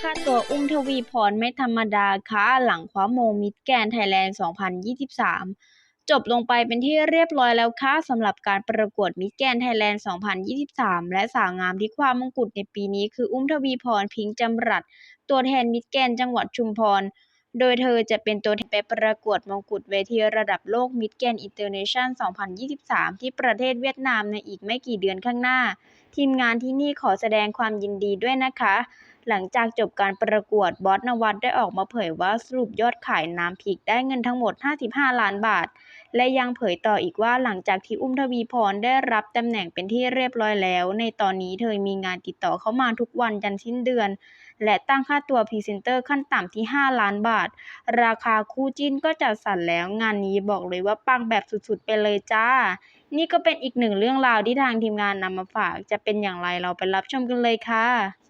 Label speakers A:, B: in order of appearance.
A: ค่าตัวอุ้มทวีพรไม่ธรรมดาค่ะหลังคว้ามงมิสแกนไทยแลนด์ 2023 จบลงไปเป็นที่เรียบร้อยแล้วค่ะสำหรับการประกวดมิสแกนไทยแลนด์ 2023 และสาวงามที่คว้ามงกุฎในปีนี้คืออุ้มทวีพรพิงจำรัด ตัวแทนมิสแกนจังหวัดชุมพร โดยเธอจะเป็นตัวแทนไปประกวดมงกุฎเวทีระดับโลกมิสแกนอินเตอร์เนชั่น 2023 ที่ประเทศเวียดนามในอีกไม่กี่เดือนข้างหน้า ทีมงานที่นี่ขอแสดงความยินดีด้วยนะคะหลังจากจบการประกวดบอสนวัตได้ออกมาเผยว่าสรุปยอดขายน้ำพริกได้เงินทั้งหมด 55 ล้านบาท และยังเผยต่ออีกว่าหลังจากที่อุ้มทวีพรได้รับตำแหน่งเป็นที่เรียบร้อยแล้ว ในตอนนี้เธอมีงานติดต่อเข้ามาทุกวันยันสิ้นเดือน และตั้งค่าตัวพรีเซนเตอร์ขั้นต่ำที่ 5 ล้านบาท ราคาคู่จิ้นก็จัดสรรแล้วงานนี้บอกเลยว่าปังแบบสุดๆ ไปเลยจ้านี่ก็เป็นอีกหนึ่งเรื่องราวที่ทางทีมงานนำมาฝาก จะเป็นอย่างไรเราไปรับชมกันเลยค่ะ